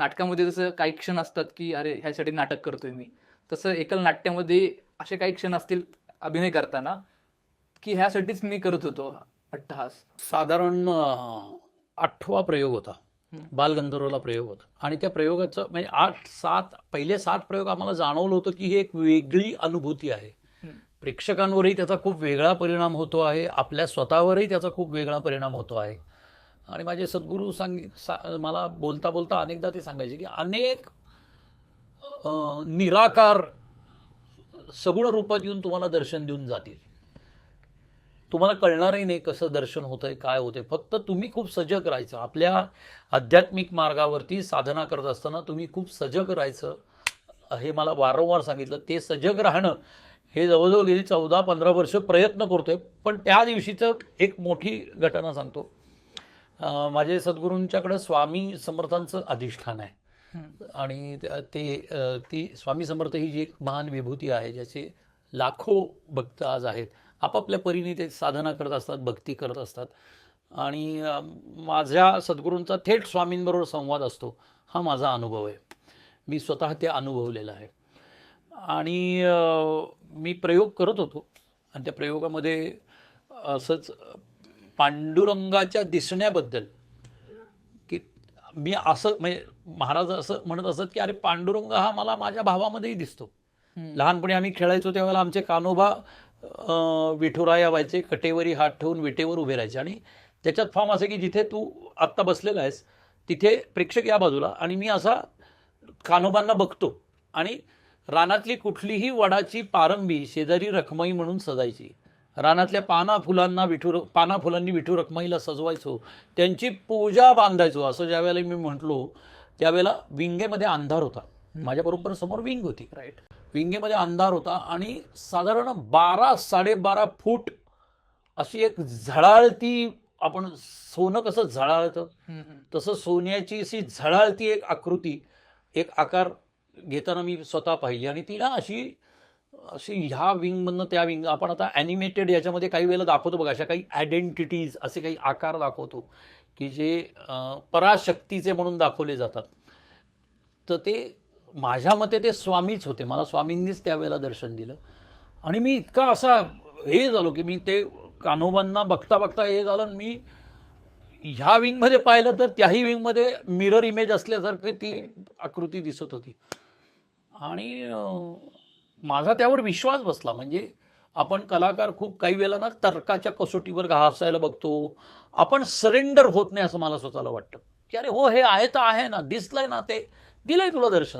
नाटकामध्ये जसं काही क्षण असतात की अरे ह्यासाठी नाटक करतोय मी. तसं एकल नाट्यामध्ये असे काही क्षण असतील अभिनय करताना की ह्यासाठीच मी करत होतो अट्टहास. साधारण आठवा प्रयोग होता. बालगंधर्वला प्रयोग होता. आणि त्या प्रयोगाचं म्हणजे आठ सात पहिले सात प्रयोग आम्हाला जाणवलं होतं की ही एक वेगळी अनुभूती आहे. प्रेक्षकांवरही त्याचा खूप वेगळा परिणाम होतो आहे. आपल्या स्वतःवरही त्याचा खूप वेगळा परिणाम होतो आहे. आणि माझे सद्गुरू सांग सा मला बोलता बोलता अनेकदा ते सांगायचे की अनेक निराकार सगुण रूपात येऊन तुम्हाला दर्शन देऊन जातील. तुम्हाला कळणारही नाही कसं दर्शन होतंय काय होतंय. फक्त तुम्ही खूप सजग राहायचं. आपल्या आध्यात्मिक मार्गावरती साधना करत असताना तुम्ही खूप सजग राहायचं. हे मला वारंवार सांगितलं. ते सजग राहणं हे जवळजवळ गेली चौदा पंधरा वर्ष प्रयत्न करतोय. पण त्या दिवशीचं एक मोठी घटना सांगतो. माझे सद्गुरूंच्याकडं स्वामी समर्थांचं अधिष्ठान आहे. आणि ते ती स्वामी समर्थ ही जी एक महान विभूती आहे ज्याचे लाखो भक्त आज आहेत आपापल्या परीने ते साधना करत असतात भक्ती करत असतात. आणि माझ्या सद्गुरूंचा थेट स्वामींबरोबर संवाद असतो हा माझा अनुभव आहे. मी स्वतः ते अनुभवलेलं आहे. आणि मी प्रयोग करत होतो. आणि त्या प्रयोगामध्ये असंच पांडुरंगाच्या दिसण्याबद्दल. की मी असं म्हणजे महाराज असं म्हणत असत की अरे पांडुरंग हा मला माझ्या भावामध्येही दिसतो. लहानपणी आम्ही खेळायचो त्यावेळेला आमचे कानोबा विठुराया व्हायचे कटेवरी हात ठेवून विटेवर उभे राहायचे. आणि त्याच्यात फॉर्म असं की जिथे तू आत्ता बसलेला आहेस तिथे प्रेक्षक या बाजूला आणि मी असा कानोबांना बघतो. आणि रानातली कुठलीही वडाची पारंबी शेजारी रखमाई म्हणून सजायची. रानातल्या पाना फुलांना विठू पाना फुलांनी विठू रखमाईला सजवायचो. त्यांची पूजा बांधायचो. असं ज्यावेळेला मी म्हटलो त्यावेळेला विंगेमध्ये अंधार होता. माझ्याबरोबर समोर विंग होती. राईट विंगेमध्ये अंधार होता आणि साधारण बारा साडेबारा फूट अशी एक झळाळती आपण सोनं कसं झळाळतं? तसं सोन्याची अशी झळाळती एक आकृती एक आकार घेताना मी स्वतः पाहिली. आणि ती ना अशी अशी ह्या विंगमधनं त्या विंग आपण आता ॲनिमेटेड याच्यामध्ये काही वेळेला दाखवतो बघा अशा काही आयडेंटिटीज असे काही आकार दाखवतो की जे पराशक्तीचे म्हणून दाखवले जातात. तर ते माझ्या मते ते स्वामीच होते. मला स्वामींनीच त्यावेळेला दर्शन दिलं. आणि मी इतका असा हे झालो की मी ते कान्होबांना बघता बघता हे झालं आणि मी ह्या विंगमध्ये पाहिलं तर त्याही विंगमध्ये मिरर इमेज असल्यासारखी ती आकृती दिसत होती. आणि माझा त्यावर विश्वास बसला. म्हणजे आपण कलाकार खूप काही वेळेला ना तर्काच्या कसोटीवर घासायला बघतो. आपण सरेंडर होत नाही असं मला स्वतःला वाटतं. की अरे हो हे आहे तर आहे ना. दिसलंय ना ते. दिलंय तुला दर्शन.